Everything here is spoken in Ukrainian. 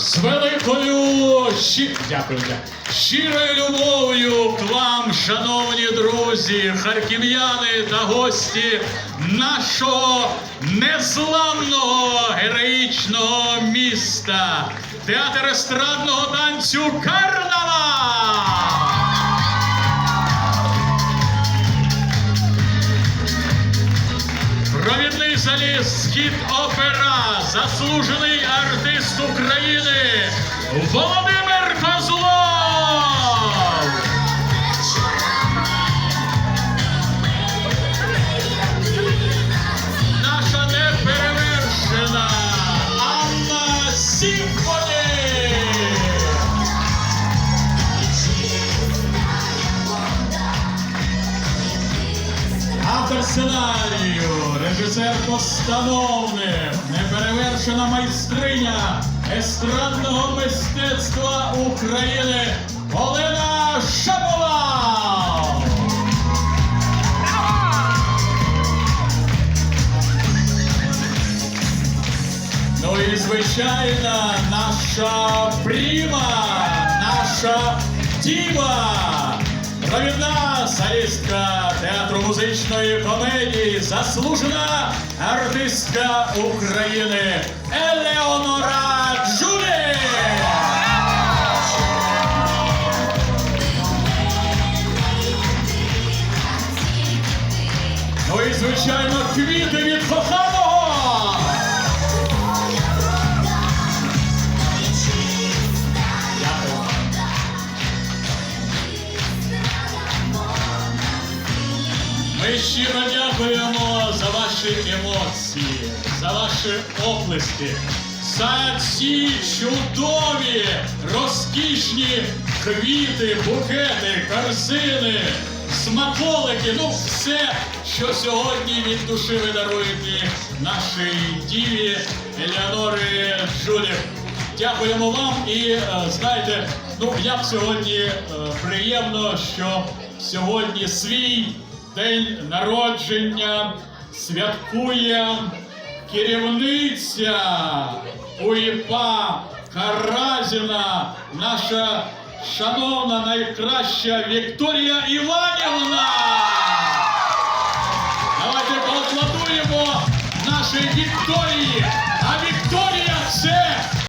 З великою щи... Дякую, дякую. щирою любов'ю к вам, шановні друзі, харків'яни та гості нашого незламного героїчного міста. Театр естрадного танцю Карнавал! Провідний заліз схід опера, заслужений артист Автор сценарію, режисер постановник, неперевершена майстриня естрадного мистецтва України Олена Шапова! Ну і звичайно, наша пріма, наша діва, провідна солістка театру музичної комедії, заслужена артистка України Елеонора Джулі. Ну і звичайно, квіти від коханого. Ми щиро дякуємо за ваші емоції, за ваші оплески, за ці чудові, розкішні квіти, букети, корзини, смаколики. Ну, все, що сьогодні від душі ви даруєте нашій діві Елеонори Жулік. Дякуємо вам і е, знаєте, ну як сьогодні е, приємно, що сьогодні свій день народження святкує керівниця УЄПА Каразіна, наша шановна найкраща Вікторія Іванівна. Давайте поаплодуємо нашій Вікторії. А Вікторія це